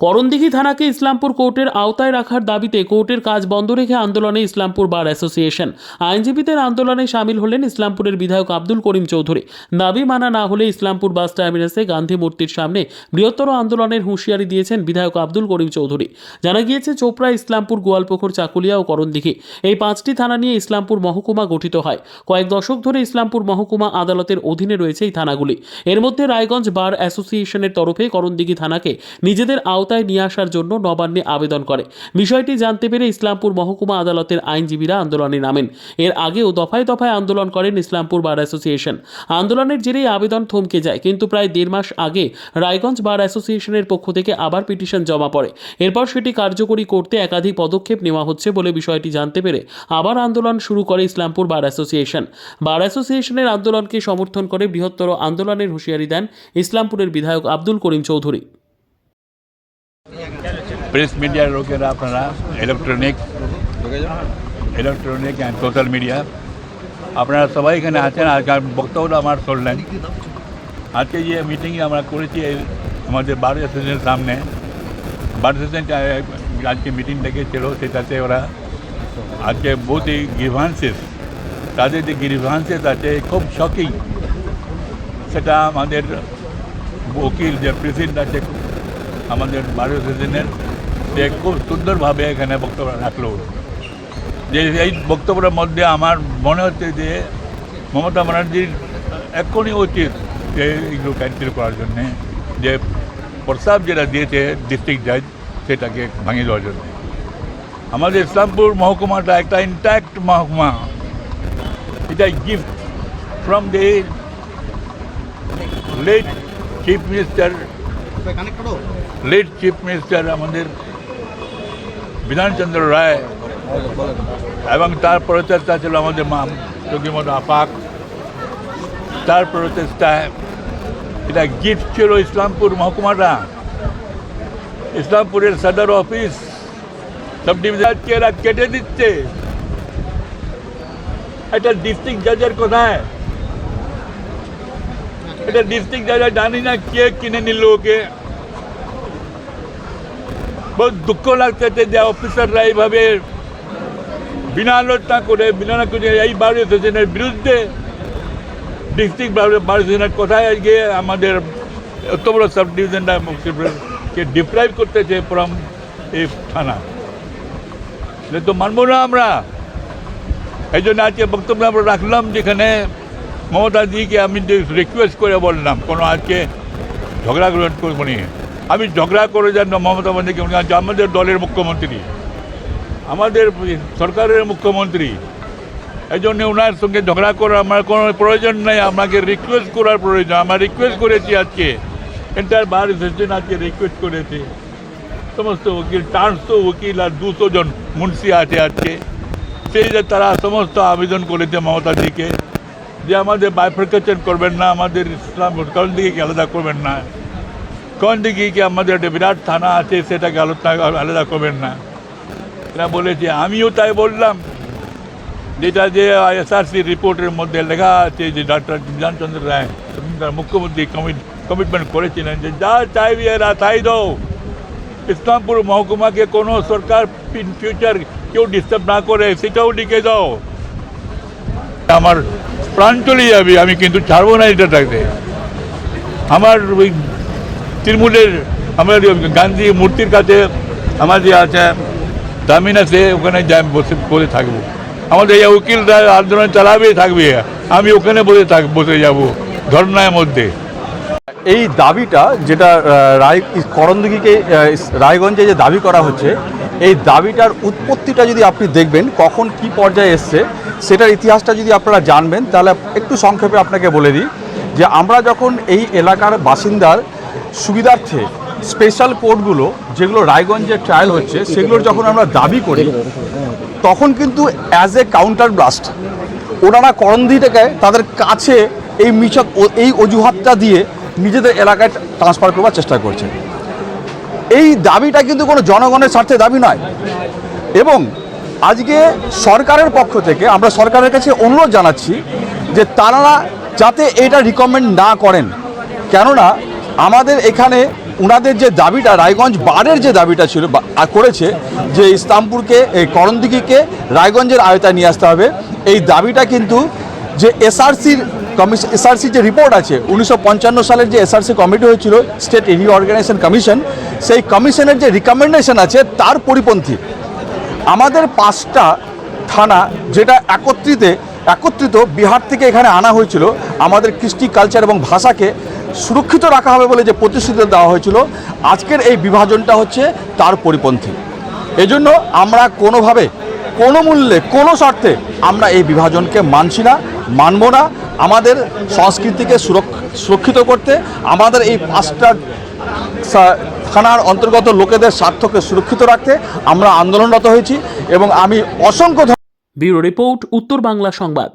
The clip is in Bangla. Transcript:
করণদিঘি থানাকে ইসলামপুর কোর্টের আওতায় রাখার দাবিতে কোর্টের কাজ বন্ধ রেখে আন্দোলনে ইসলামপুর বার অ্যাসোসিয়েশন। আইনজীবীদের আন্দোলনে সামিল হলেন ইসলামপুরের বিধায়ক আব্দুল করিম চৌধুরী। দাবি মানা না হলে ইসলামপুর বাস টার্মিনাসে গান্ধী মূর্তির সামনে বৃহত্তর আন্দোলনের হুঁশিয়ারি দিয়েছেন বিধায়ক আব্দুল করিম চৌধুরী। জানা গিয়েছে, চোপড়া, ইসলামপুর গোয়ালপুকুর চাকুলিয়া ও করণদিঘি এই পাঁচটি থানা নিয়ে ইসলামপুর মহকুমা গঠিত হয়। কয়েক দশক ধরে ইসলামপুর মহকুমা আদালতের অধীনে রয়েছে এই থানাগুলি। এর মধ্যে রায়গঞ্জ বার অ্যাসোসিয়েশনের তরফে করণদিঘি থানাকে নিজেদের আওতায় নিয়ে আসার জন্য নবান্নে আবেদন করে। বিষয়টি জানতে পেরে ইসলামপুর মহকুমা আদালতের আইনজীবীরা আন্দোলনে নামেন। এর আগেও দফায় দফায় আন্দোলন করেন ইসলামপুর বার অ্যাসোসিয়েশন। আন্দোলনের জেরেই আবেদন থমকে যায়, কিন্তু প্রায় দেড় মাস আগে রায়গঞ্জ বার অ্যাসোসিয়েশনের পক্ষ থেকে আবার পিটিশন জমা পড়ে। এরপর সেটি কার্যকরী করতে একাধিক পদক্ষেপ নেওয়া হচ্ছে বলে বিষয়টি জানতে পেরে আবার আন্দোলন শুরু করে ইসলামপুর বার অ্যাসোসিয়েশন। বার অ্যাসোসিয়েশনের আন্দোলনকে সমর্থন করে বৃহত্তর আন্দোলনের হুঁশিয়ারি দেন ইসলামপুরের বিধায়ক আব্দুল করিম চৌধুরী। প্রেস মিডিয়ার লোকেরা আপনারা electronic electronic and social media আপনারা সবাই এখানে আছেন আর বক্তব্যটা আমার শুনলেন। আজকে যে মিটিং আমরা করেছি আমাদের বার অ্যাসোসিয়েশনের সামনে, বার অ্যাসোসিয়েশন আজকে মিটিং ডেকেছিল সেটাতে ওরা আজকে বহুত গ্রিভান্সেস তাদের যে গ্রিভান্সেস আছে, খুব শকিং সেটা আমাদের উকিল যে প্রেসিডেন্ট আছে, আমাদের বারো সেশনের সে খুব সুন্দরভাবে এখানে বক্তব্য রাখল। যে এই বক্তব্যের মধ্যে আমার মনে হচ্ছে যে মমতা ব্যানার্জির এক্ষুনি উচিত যে এইগুলো ক্যান্সেল করার জন্যে যে প্রস্তাব যেটা দিয়েছে ডিস্ট্রিক্ট জাজ সেটাকে ভাঙিয়ে দেওয়ার জন্য। আমাদের ইসলামপুর মহকুমাটা একটা ইন্ট্যাক্ট মহকুমা। এটা gift from the late chief minister late chief minister আমাদের বিধানচন্দ্র রায় এবং তার প্রচেষ্টা ছিল আমাদের মা চকিমত আপাক। তার প্রচেষ্টায় এটা গিফট ছিল ইসলামপুর মহকুমাটা। ইসলামপুরের সদর অফিস, সব ডিভিশনকে এরা কেটে দিচ্ছে। এটা ডিস্ট্রিক্ট জাজের কোথায়? এটা ডিস্ট্রিক্ট জাজ জানি না কে কিনে নিল ওকে। বহুত দুঃখ লাগতেছে যে অফিসাররা এইভাবে বিনা আলোচনা করে বিনা না করে এই বারো সেশনের বিরুদ্ধে ডিস্ট্রিক্ট বারো সেশনের কোথায় গিয়ে আমাদের এত বড় সাব ডিভিশনটা কে ডিপ্রাইভ করতেছে ফ্রম এই থানা। তো মানবো না আমরা। এই জন্য আজকে বক্তব্য আমরা রাখলাম যেখানে মমতাজিকে আমি রিকোয়েস্ট করে বললাম, কোনো আজকে ঝগড়া গ্রহণ করব নি। আমি ঝগড়া করে যেন মমতা বন্দ্যোপাধ্যায় আমাদের দলের মুখ্যমন্ত্রী। আমাদের সরকারের মুখ্যমন্ত্রী। এই জন্য ওনার সঙ্গে ঝগড়া করার আমার কোনো প্রয়োজন নেই, আমাকে রিকোয়েস্ট করার প্রয়োজন। আমরা রিকোয়েস্ট করেছি আজকে। এন্টার বার সেশন আজকে রিকোয়েস্ট করেছে। সমস্ত উকিল, চারশো উকিল আর দুশো জন মুন্সি আছে আজকে। সেই যে তারা সমস্ত আবেদন করেছে মমতাজিকে যে আমাদের বাইফ্রিকেশন করবেন না, আমাদের ইসলাম দিকে আলাদা করবেন না। কোন দিকে কি আমাদের একটা বিরাট থানা আছে, সেটাকে আলোচনা আলাদা করবেন না। এরা বলেছে, আমিও তাই বললাম। যেটা যে এসআরসি রিপোর্টের মধ্যে লেখা আছে যে ডক্টর বিধানচন্দ্র রায় মুখ্যমন্ত্রী কমিট, কমিটমেন্ট করেছিলেন যে, যা চাইবে এরা, তাই দাও। ইসলামপুর মহকুমাকে কোনো সরকার ইন ফিউচার কেউ ডিস্টার্ব না করে, সেটাও লিখে দাও। আমার প্রাণ চলে যাবে, আমি কিন্তু ছাড়বো না এটা থাকতে আমার ওই তৃণমূলের আমরা গান্ধী মূর্তির কাছে আমার যে আছে টার্মিনাসে ওখানে যাই বসে বসে থাকব। আমাদের এই উকিলরা আন্দোলন চালাবে, থাকবে। আমি ওখানে বসে থাক, বসে যাব ধর্নার মধ্যে। এই দাবিটা যেটা রায়, করণদিঘিকে রায়গঞ্জে যে দাবি করা হচ্ছে, এই দাবিটার উৎপত্তিটা যদি আপনি দেখবেন, কখন কি পর্যায়ে এসছে, সেটার ইতিহাসটা যদি আপনারা জানবেন, তাহলে একটু সংক্ষেপে আপনাকে বলে দিই যে আমরা যখন এই এলাকার বাসিন্দার সুবিধার্থে স্পেশাল কোর্টগুলো যেগুলো রায়গঞ্জে ট্রায়াল হচ্ছে, সেগুলোর যখন আমরা দাবি করি, তখন কিন্তু অ্যাজ এ কাউন্টার ব্লাস্ট ওনারা করণদিটাকে তাদের কাছে এই মিশক ও- এই অজুহাতটা দিয়ে নিজেদের এলাকায় ট্রান্সফার করবার চেষ্টা করছে। এই দাবিটা কিন্তু কোনো জনগণের স্বার্থে দাবি নয়। এবং আজকে সরকারের পক্ষ থেকে আমরা সরকারের কাছে অনুরোধ জানাচ্ছি যে তারা যাতে এটা রিকমেন্ড না করেন। কেননা আমাদের এখানে উনাদের যে দাবিটা, রায়গঞ্জ বারের যে দাবিটা ছিল করেছে যে ইসলামপুরকে, এই করণদিঘিকে রায়গঞ্জের আয়তায় নিয়ে আসতে হবে। এই দাবিটা কিন্তু যে এসআরসির কমিশন এসআরসি যে রিপোর্ট আছে, উনিশশো পঞ্চান্ন সালের যে এসআরসি কমিটি হয়েছিল স্টেট রিঅর্গানাইজেশন কমিশন সেই কমিশনের যে রিকমেন্ডেশন আছে, তার পরিপন্থী। আমাদের পাঁচটা থানা যেটা একত্রিতে, একত্রিত বিহার থেকে এখানে আনা হয়েছিল, আমাদের কৃষ্টি কালচার এবং ভাষাকে সুরক্ষিত রাখা হবে বলে যে প্রতিশ্রুতি দেওয়া হয়েছিল, আজকের এই বিভাজনটা হচ্ছে তার পরিপন্থী। এজন্য আমরা কোনোভাবে, কোনো মূল্যে, কোনো শর্তে আমরা এই বিভাজনকে মানছি না, মানব না। আমাদের সংস্কৃতিকে সুরক্ষিত করতে, আমাদের এই পাঁচটা থানার অন্তর্গত লোকেদের স্বার্থকে সুরক্ষিত রাখতে আমরা আন্দোলনরত হয়েছি এবং আমি অসংখ্য ব্যুরো রিপোর্ট, উত্তর বাংলা সংবাদ।